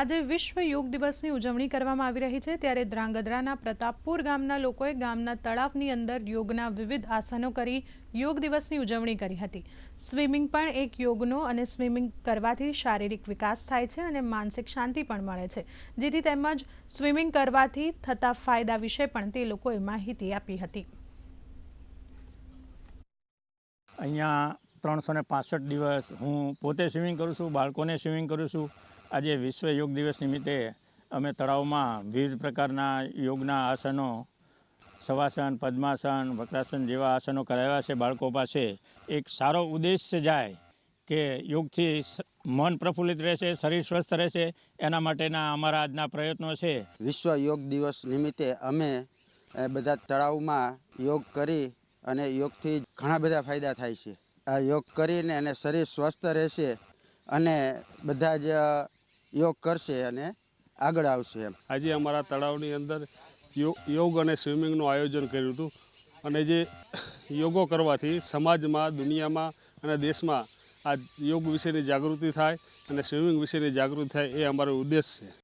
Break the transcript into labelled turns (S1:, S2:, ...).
S1: આજે વિશ્વ યોગ દિવસની ઉજવણી કરવામાં આવી રહી છે. ત્યારે ધ્રાંગધ્રાના પ્રતાપપુર ગામના લોકોએ ગામના તળાવની અંદર યોગના વિવિધ આસનો કરી યોગ દિવસની ઉજવણી કરી હતી. સ્વિમિંગ પણ એક યોગનો અને સ્વિમિંગ કરવાથી શારીરિક વિકાસ થાય છે અને માનસિક શાંતિ પણ મળે છે. જેથી તેમજ સ્વિમિંગ કરવાથી થતા ફાયદા વિશે પણ તે લોકોએ માહિતી આપી હતી.
S2: અહીંયા ત્રણસો ને પાસઠ દિવસ હું પોતે સ્વિમિંગ કરું છું, બાળકોને સ્વિમિંગ કરું છું. આજે વિશ્વ યોગ દિવસ નિમિત્તે અમે તળાવમાં વિવિધ પ્રકારના યોગના આસનો, શવાસન, પદ્માસન, વક્રાસન જેવા આસનો કરાવ્યા છે, બાળકો પાસે. એક સારો ઉદ્દેશ્ય જાય કે યોગથી મન પ્રફુલ્લિત રહેશે, શરીર સ્વસ્થ રહેશે, એના માટેના અમારા આજના પ્રયત્નો છે.
S3: વિશ્વ યોગ દિવસ નિમિત્તે અમે બધા તળાવમાં યોગ કરી અને યોગથી ઘણા બધા ફાયદા થાય છે. આ યોગ કરીને અને શરીર સ્વસ્થ રહેશે અને બધા જ યોગ કરશે અને આગળ આવશે એમ.
S4: આજે અમારા તળાવની અંદર યોગ અને સ્વિમિંગનું આયોજન કર્યું હતું. અને જે યોગો કરવાથી સમાજમાં, દુનિયામાં અને દેશમાં આ યોગ વિશેની જાગૃતિ થાય અને સ્વિમિંગ વિશેની જાગૃતિ થાય એ અમારો ઉદ્દેશ છે.